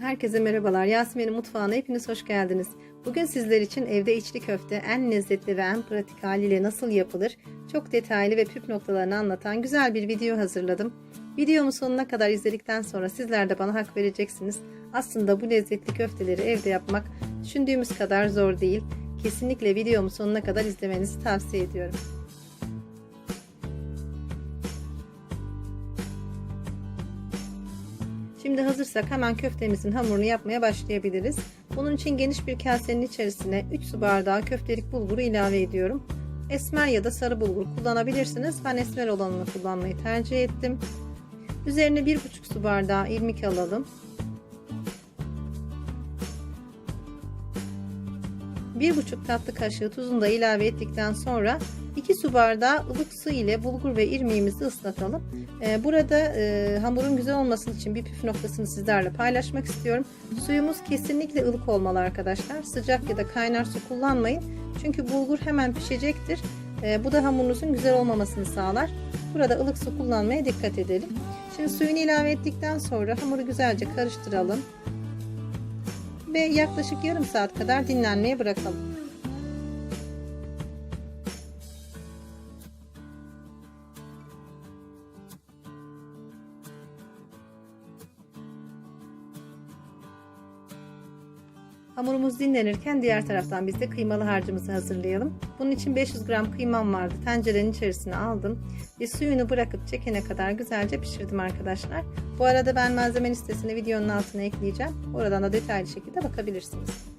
Herkese merhabalar. Yasemin'in mutfağına hepiniz hoş geldiniz. Bugün sizler için evde içli köfte en lezzetli ve en pratik haliyle nasıl yapılır çok detaylı ve püf noktalarını anlatan güzel bir video hazırladım. Videomu sonuna kadar izledikten sonra sizler de bana hak vereceksiniz. Aslında bu lezzetli köfteleri evde yapmak düşündüğümüz kadar zor değil. Kesinlikle videomu sonuna kadar izlemenizi tavsiye ediyorum. Şimdi hazırsak hemen köftemizin hamurunu yapmaya başlayabiliriz. Bunun için geniş bir kasenin içerisine 3 su bardağı köftelik bulguru ilave ediyorum. Esmer ya da sarı bulgur kullanabilirsiniz. Ben esmer olanını kullanmayı tercih ettim. Üzerine 1,5 su bardağı irmik alalım. 1,5 tatlı kaşığı tuzunu da ilave ettikten sonra 2 su bardağı ılık su ile bulgur ve irmiğimizi ıslatalım. Burada e, hamurun güzel olması için bir püf noktasını sizlerle paylaşmak istiyorum. Suyumuz kesinlikle ılık olmalı arkadaşlar. Sıcak ya da kaynar su kullanmayın. Çünkü bulgur hemen pişecektir. E, bu da hamurunuzun güzel olmamasını sağlar. Burada ılık su kullanmaya dikkat edelim. Şimdi suyunu ilave ettikten sonra hamuru güzelce karıştıralım. Ve yaklaşık yarım saat kadar dinlenmeye bırakalım. Hamurumuz dinlenirken diğer taraftan biz de kıymalı harcımızı hazırlayalım. Bunun için 500 gram kıymam vardı. Tencerenin içerisine aldım. Ve suyunu bırakıp çekene kadar güzelce pişirdim arkadaşlar. Bu arada ben malzeme listesini videonun altına ekleyeceğim. Oradan da detaylı şekilde bakabilirsiniz.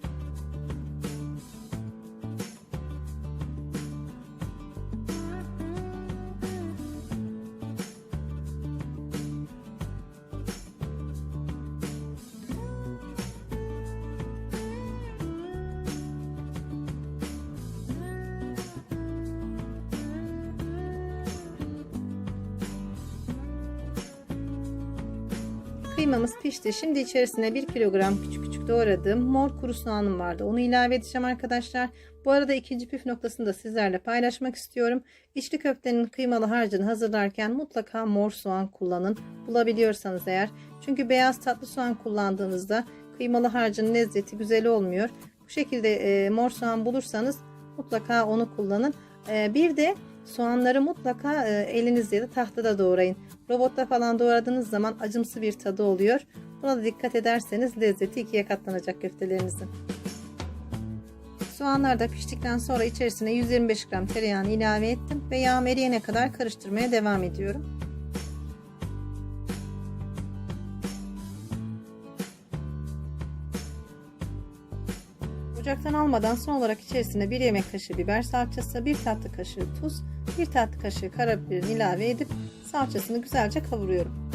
Kıymamız pişti. Şimdi içerisine 1 kilogram küçük küçük doğradığım mor kuru soğanım vardı. Onu ilave edeceğim arkadaşlar. Bu arada ikinci püf noktasını da sizlerle paylaşmak istiyorum. İçli köftenin kıymalı harcını hazırlarken mutlaka mor soğan kullanın. Bulabiliyorsanız eğer. Çünkü beyaz tatlı soğan kullandığınızda kıymalı harcın lezzeti güzel olmuyor. Bu şekilde e, mor soğan bulursanız mutlaka onu kullanın. E, bir de Soğanları mutlaka e, elinizle ya da tahtada doğrayın. Robotta falan doğradığınız zaman acımsı bir tadı oluyor. Buna da dikkat ederseniz lezzeti ikiye katlanacak köftelerinizin. Soğanlar da piştikten sonra içerisine 125 gram tereyağını ilave ettim ve yağım eriyene kadar karıştırmaya devam ediyorum. Ocaktan almadan son olarak içerisine bir yemek kaşığı biber salçası, bir tatlı kaşığı tuz, bir tatlı kaşığı karabiberini ilave edip salçasını güzelce kavuruyorum.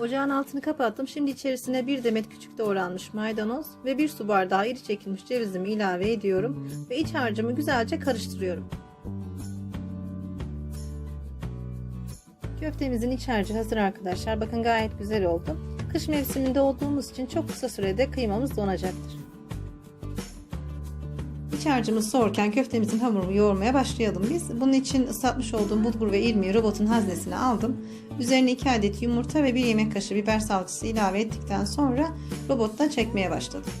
Ocağın altını kapattım. Şimdi içerisine bir demet küçük doğranmış maydanoz ve bir su bardağı iri çekilmiş cevizimi ilave ediyorum ve iç harcımı güzelce karıştırıyorum. Köftemizin iç harcı hazır arkadaşlar. Bakın gayet güzel oldu. Kış mevsiminde olduğumuz için çok kısa sürede kıymamız donacaktır. İç harcımız soğurken köftemizin hamurunu yoğurmaya başlayalım biz. Bunun için ıslatmış olduğum bulgur ve irmiği robotun haznesine aldım. Üzerine 2 adet yumurta ve 1 yemek kaşığı biber salçası ilave ettikten sonra robottan çekmeye başladım.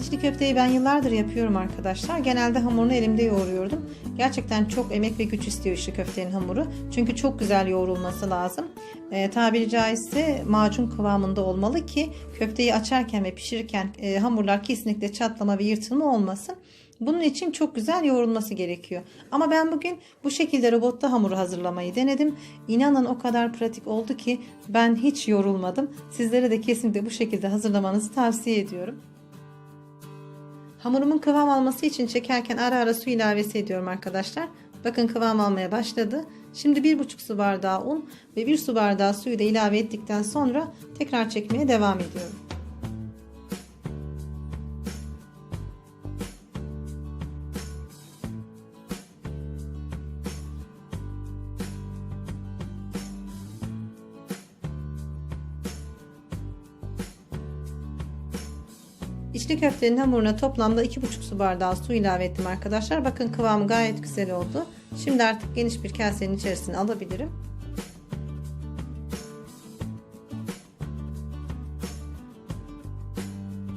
İçli köfteyi ben yıllardır yapıyorum arkadaşlar. Genelde hamurunu elimde yoğuruyordum. Gerçekten çok emek ve güç istiyor içli köftenin hamuru. Çünkü çok güzel yoğrulması lazım. E, tabiri caizse macun kıvamında olmalı ki köfteyi açarken ve pişirirken e, hamurlar kesinlikle çatlama ve yırtılma olmasın. Bunun için çok güzel yoğrulması gerekiyor. Ama ben bugün bu şekilde robotta hamuru hazırlamayı denedim. İnanın o kadar pratik oldu ki ben hiç yorulmadım. Sizlere de kesinlikle bu şekilde hazırlamanızı tavsiye ediyorum. Hamurumun kıvam alması için çekerken ara ara su ilavesi ediyorum arkadaşlar. Bakın kıvam almaya başladı. Şimdi 1,5 su bardağı un ve 1 su bardağı suyu da ilave ettikten sonra tekrar çekmeye devam ediyorum. İçli köftenin hamuruna toplamda 2,5 su bardağı su ilave ettim arkadaşlar. Bakın kıvamı gayet güzel oldu. Şimdi artık geniş bir kasenin içerisine alabilirim.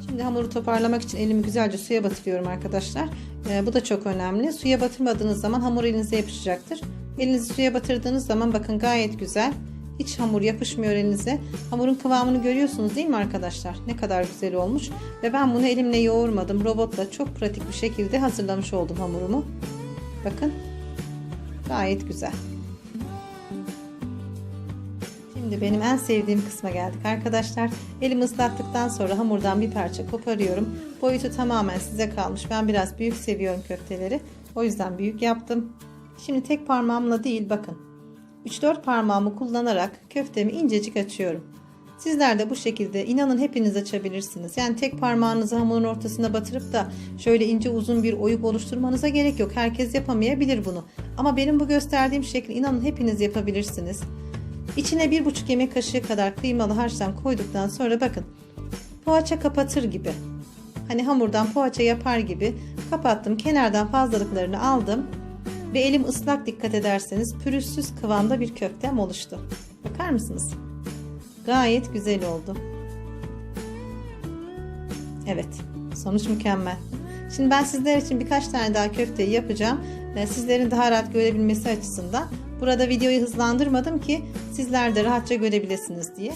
Şimdi hamuru toparlamak için elimi güzelce suya batırıyorum arkadaşlar. Ee, bu da çok önemli. Suya batırmadığınız zaman hamur elinize yapışacaktır. Elinizi suya batırdığınız zaman bakın gayet güzel. Hiç hamur yapışmıyor elinize. Hamurun kıvamını görüyorsunuz değil mi arkadaşlar? Ne kadar güzel olmuş. Ve ben bunu elimle yoğurmadım. Robotla çok pratik bir şekilde hazırlamış oldum hamurumu. Bakın. Gayet güzel. Şimdi benim en sevdiğim kısma geldik arkadaşlar. Elimi ıslattıktan sonra hamurdan bir parça koparıyorum. Boyutu tamamen size kalmış. Ben biraz büyük seviyorum köfteleri. O yüzden büyük yaptım. Şimdi tek parmağımla değil bakın 3-4 parmağımı kullanarak köftemi incecik açıyorum. Sizler de bu şekilde inanın hepiniz açabilirsiniz. Yani tek parmağınızı hamurun ortasına batırıp da şöyle ince uzun bir oyuk oluşturmanıza gerek yok. Herkes yapamayabilir bunu. Ama benim bu gösterdiğim şekli inanın hepiniz yapabilirsiniz. İçine 1,5 yemek kaşığı kadar kıymalı harçtan koyduktan sonra bakın poğaça kapatır gibi. Hani hamurdan poğaça yapar gibi kapattım. Kenardan fazlalıklarını aldım ve elim ıslak dikkat ederseniz pürüzsüz kıvamda bir köftem oluştu. Bakar mısınız? Gayet güzel oldu. Evet, sonuç mükemmel. Şimdi ben sizler için birkaç tane daha köfteyi yapacağım. Sizlerin daha rahat görebilmesi açısından. Burada videoyu hızlandırmadım ki sizler de rahatça görebilirsiniz diye.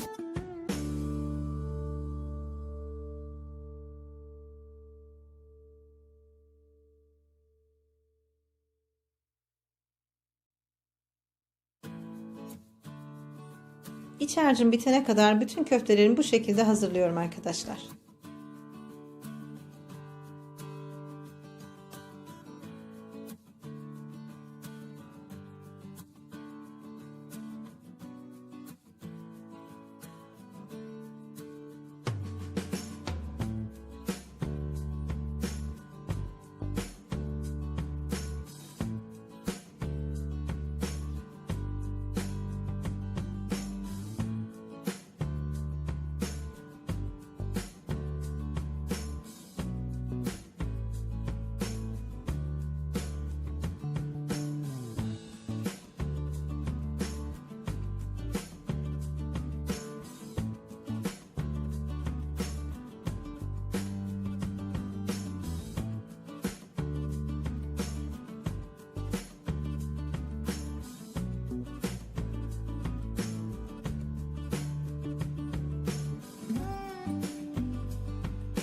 İç harcım bitene kadar bütün köftelerimi bu şekilde hazırlıyorum arkadaşlar.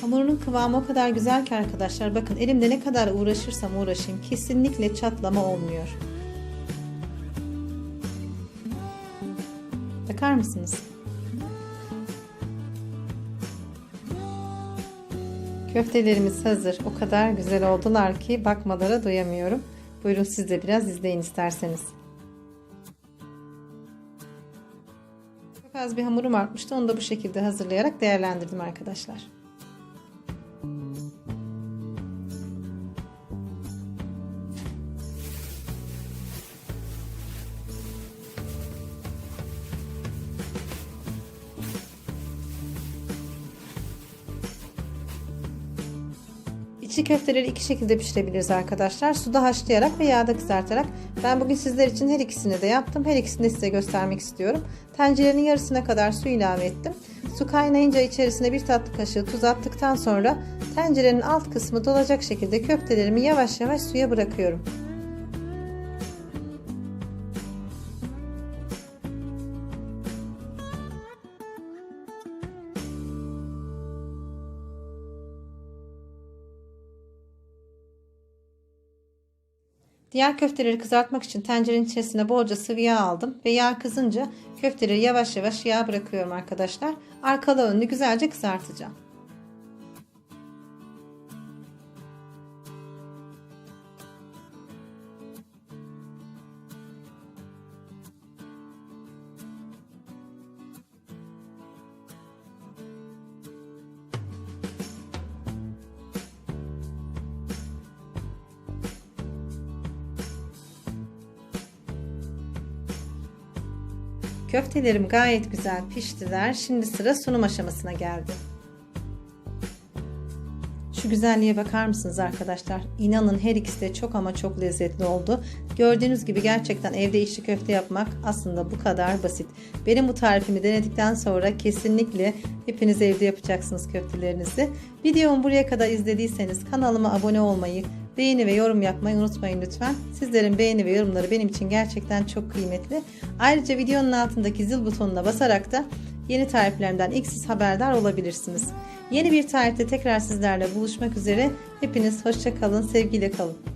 Hamurunun kıvamı o kadar güzel ki arkadaşlar. Bakın elimde ne kadar uğraşırsam uğraşayım kesinlikle çatlama olmuyor. Bakar mısınız? Köftelerimiz hazır. O kadar güzel oldular ki bakmalara doyamıyorum. Buyurun siz de biraz izleyin isterseniz. Çok az bir hamurum artmıştı. Onu da bu şekilde hazırlayarak değerlendirdim arkadaşlar. İçli köfteleri iki şekilde pişirebiliriz arkadaşlar. Suda haşlayarak ve yağda kızartarak. Ben bugün sizler için her ikisini de yaptım. Her ikisini de size göstermek istiyorum. Tencerenin yarısına kadar su ilave ettim. Su kaynayınca içerisine bir tatlı kaşığı tuz attıktan sonra tencerenin alt kısmı dolacak şekilde köftelerimi yavaş yavaş suya bırakıyorum. Diğer köfteleri kızartmak için tencerenin içerisine bolca sıvı yağ aldım ve yağ kızınca köfteleri yavaş yavaş yağ bırakıyorum arkadaşlar. Arkalı önlü güzelce kızartacağım. Köftelerim gayet güzel piştiler. Şimdi sıra sunum aşamasına geldi. Şu güzelliğe bakar mısınız arkadaşlar? İnanın her ikisi de çok ama çok lezzetli oldu. Gördüğünüz gibi gerçekten evde içli köfte yapmak aslında bu kadar basit. Benim bu tarifimi denedikten sonra kesinlikle hepiniz evde yapacaksınız köftelerinizi. Videomu buraya kadar izlediyseniz kanalıma abone olmayı, beğeni ve yorum yapmayı unutmayın lütfen. Sizlerin beğeni ve yorumları benim için gerçekten çok kıymetli. Ayrıca videonun altındaki zil butonuna basarak da yeni tariflerimden ilk siz haberdar olabilirsiniz. Yeni bir tarifte tekrar sizlerle buluşmak üzere. Hepiniz hoşça kalın, sevgiyle kalın.